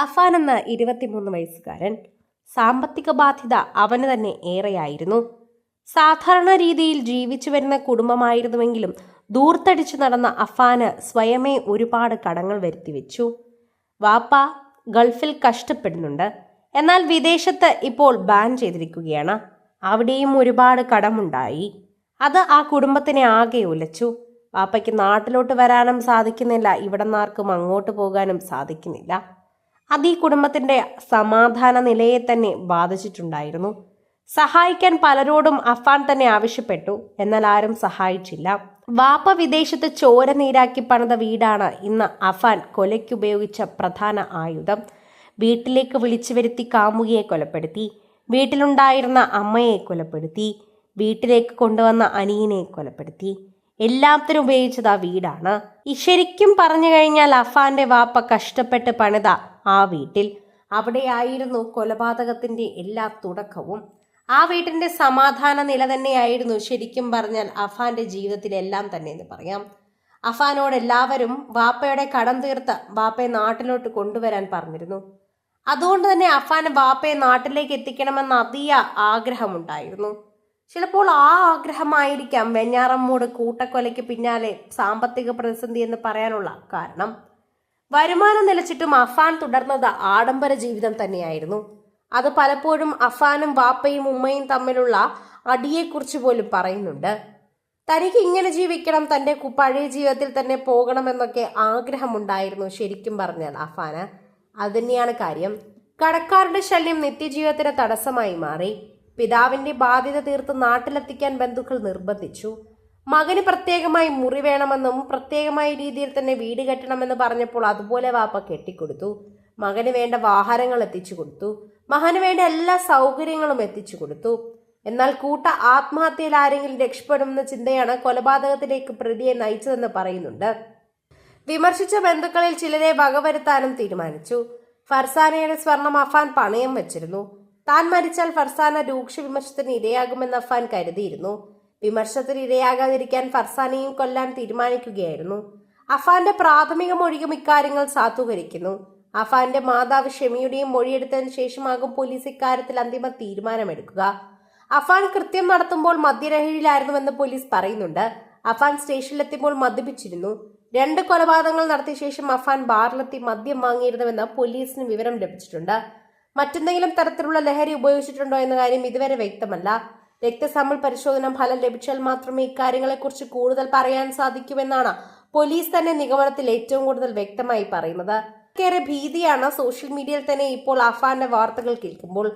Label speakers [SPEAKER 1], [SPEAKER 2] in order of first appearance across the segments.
[SPEAKER 1] അഫാൻ എന്ന ഇരുപത്തിമൂന്ന് വയസ്സുകാരൻ സാമ്പത്തിക ബാധ്യത അവന് തന്നെ ഏറെയായിരുന്നു. സാധാരണ രീതിയിൽ ജീവിച്ചു വരുന്ന കുടുംബമായിരുന്നുവെങ്കിലും ദൂർത്തടിച്ചു നടന്ന അഫാന് സ്വയമേ ഒരുപാട് കടങ്ങൾ വരുത്തിവെച്ചു വാപ്പ ഗൾഫിൽ കഷ്ടപ്പെടുന്നുണ്ട്. എന്നാൽ വിദേശത്ത് ഇപ്പോൾ ബാൻ ചെയ്തിരിക്കുകയാണ്. അവിടെയും ഒരുപാട് കടമുണ്ടായി. അത് ആ കുടുംബത്തിനെ ആകെ ഉലച്ചു വാപ്പയ്ക്ക് നാട്ടിലോട്ട് വരാനും സാധിക്കുന്നില്ല. ഇവിടെ നിന്നാർക്കും അങ്ങോട്ട് പോകാനും സാധിക്കുന്നില്ല. അത് ഈ കുടുംബത്തിന്റെ സമാധാന നിലയെ തന്നെ ബാധിച്ചിട്ടുണ്ടായിരുന്നു. സഹായിക്കാൻ പലരോടും അഫാൻ തന്നെ ആവശ്യപ്പെട്ടു. എന്നാൽ ആരും സഹായിച്ചില്ല. വാപ്പ വിദേശത്ത് ചോര നീരാക്കി പണിത വീടാണ് ഇന്ന് അഫാൻ കൊലയ്ക്കുപയോഗിച്ച പ്രധാന ആയുധം. വീട്ടിലേക്ക് വിളിച്ചു വരുത്തി കാമുകിയെ കൊലപ്പെടുത്തി. വീട്ടിലുണ്ടായിരുന്ന അമ്മയെ കൊലപ്പെടുത്തി. വീട്ടിലേക്ക് കൊണ്ടുവന്ന അനിയനെ കൊലപ്പെടുത്തി. എല്ലാത്തിനും ഉപയോഗിച്ചത് ആ വീടാണ്. ശരിക്കും പറഞ്ഞു കഴിഞ്ഞാൽ അഫാന്റെ വാപ്പ കഷ്ടപ്പെട്ട് പണിത ആ വീട്ടിൽ. അവിടെയായിരുന്നു കൊലപാതകത്തിന്റെ എല്ലാ തുടക്കവും. ആ വീട്ടിന്റെ സമാധാന നില തന്നെയായിരുന്നു ശരിക്കും പറഞ്ഞാൽ അഫാന്റെ ജീവിതത്തിലെല്ലാം തന്നെ എന്ന് പറയാം. അഫാനോട് എല്ലാവരും വാപ്പയുടെ കടം തീർത്ത് വാപ്പയെ നാട്ടിലോട്ട് കൊണ്ടുവരാൻ പറഞ്ഞിരുന്നു. അതുകൊണ്ട് തന്നെ അഫാൻ വാപ്പയെ നാട്ടിലേക്ക് എത്തിക്കണമെന്ന അതീയ ആഗ്രഹമുണ്ടായിരുന്നു. ചിലപ്പോൾ ആ ആഗ്രഹമായിരിക്കാം വെഞ്ഞാറമ്മൂട് കൂട്ടക്കൊലയ്ക്ക് പിന്നാലെ സാമ്പത്തിക പ്രതിസന്ധി എന്ന് പറയാനുള്ള കാരണം. വരുമാനം നിലച്ചിട്ടും അഫാൻ തുടർന്നത് ആഡംബര ജീവിതം തന്നെയായിരുന്നു. അത് പലപ്പോഴും അഫാനും വാപ്പയും ഉമ്മയും തമ്മിലുള്ള അടിയെക്കുറിച്ച് പോലും പറയുന്നുണ്ട്. തനിക്ക് ഇങ്ങനെ ജീവിക്കണം തന്റെ പഴയ ജീവിതത്തിൽ തന്നെ പോകണമെന്നൊക്കെ ആഗ്രഹമുണ്ടായിരുന്നു ശരിക്കും പറഞ്ഞാൽ അഫാന്. അത് തന്നെയാണ് കാര്യം. കടക്കാരുടെ ശല്യം നിത്യജീവിതത്തിന് തടസ്സമായി മാറി. പിതാവിന്റെ ബാധ്യത തീർത്ത് നാട്ടിലെത്തിക്കാൻ ബന്ധുക്കൾ നിർബന്ധിച്ചു. മകന് പ്രത്യേകമായി മുറി വേണമെന്നും പ്രത്യേകമായ രീതിയിൽ തന്നെ വീട് കെട്ടണമെന്ന് പറഞ്ഞപ്പോൾ അതുപോലെ വാപ്പ കെട്ടിക്കൊടുത്തു. മകന് വേണ്ട വാഹനങ്ങൾ എത്തിച്ചു കൊടുത്തു. മകന് വേണ്ട എല്ലാ സൗകര്യങ്ങളും എത്തിച്ചു കൊടുത്തു. എന്നാൽ കൂട്ട ആത്മഹത്യയിൽ ആരെങ്കിലും രക്ഷപ്പെടുമെന്ന ചിന്തയാണ് കൊലപാതകത്തിലേക്ക് പ്രതിയെ നയിച്ചതെന്ന് പറയുന്നുണ്ട്. വിമർശിച്ച ബന്ധുക്കളിൽ ചിലരെ വകവരുത്താനും തീരുമാനിച്ചു. ഫർസാനയുടെ സ്വർണം അഫാൻ പണയം വെച്ചിരുന്നു. താൻ മരിച്ചാൽ ഫർസാന രൂക്ഷ വിമർശത്തിന് ഇരയാകുമെന്ന് അഫാൻ കരുതിയിരുന്നു. വിമർശനത്തിന് ഇരയാകാതിരിക്കാൻ ഫർസാനയും കൊല്ലാൻ തീരുമാനിക്കുകയായിരുന്നു. അഫാന്റെ പ്രാഥമിക മൊഴിയും ഇക്കാര്യങ്ങൾ സാധൂകരിക്കുന്നു. അഫാന്റെ മാതാവ് ഷെമിയുടെയും മൊഴിയെടുത്തതിന് ശേഷമാകും പോലീസ് ഇക്കാര്യത്തിൽ അന്തിമ തീരുമാനമെടുക്കുക. അഫാൻ കൃത്യം നടത്തുമ്പോൾ മദ്യലഹരിയിലായിരുന്നുവെന്ന് പോലീസ് പറയുന്നുണ്ട്. അഫാൻ സ്റ്റേഷനിലെത്തിയപ്പോൾ മദ്യപിച്ചിരുന്നു. രണ്ട് കൊലപാതകങ്ങൾ നടത്തിയ ശേഷം അഫാൻ ബാറിലെത്തി മദ്യം വാങ്ങിയിരുന്നുവെന്ന് പോലീസിന് വിവരം ലഭിച്ചിട്ടുണ്ട്. മറ്റെന്തെങ്കിലും തരത്തിലുള്ള ലഹരി ഉപയോഗിച്ചിട്ടുണ്ടോ എന്ന കാര്യം ഇതുവരെ വ്യക്തമല്ല. രക്തസാമ്പിൾ പരിശോധന ഫലം ലഭിച്ചാൽ മാത്രമേ ഇക്കാര്യങ്ങളെക്കുറിച്ച് കൂടുതൽ പറയാൻ സാധിക്കുമെന്നാണ് പോലീസ് തന്നെ നിഗമനത്തിൽ ഏറ്റവും കൂടുതൽ വ്യക്തമായി പറയുന്നത്. ഏറെ ഭീതിയാണ്. സോഷ്യൽ മീഡിയയിൽ തന്നെ ഇപ്പോൾ അഫാന്റെ വാർത്തകൾ കേൾക്കുമ്പോൾ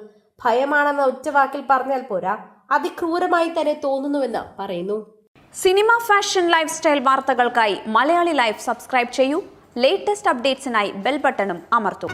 [SPEAKER 1] ഭയമാണെന്ന ഒറ്റ വാക്കിൽ പറഞ്ഞാൽ പോരാ. അതിക്രൂരമായി തന്നെ തോന്നുന്നുവെന്ന് പറയുന്നു.
[SPEAKER 2] സിനിമ ഫാഷൻ ലൈഫ് സ്റ്റൈൽ വാർത്തകൾക്കായി മലയാളി ലൈഫ് സബ്സ്ക്രൈബ് ചെയ്യൂ. ലേറ്റസ്റ്റ് അപ്ഡേറ്റ്സിനായി ബെൽ ബട്ടണും അമർത്തൂ.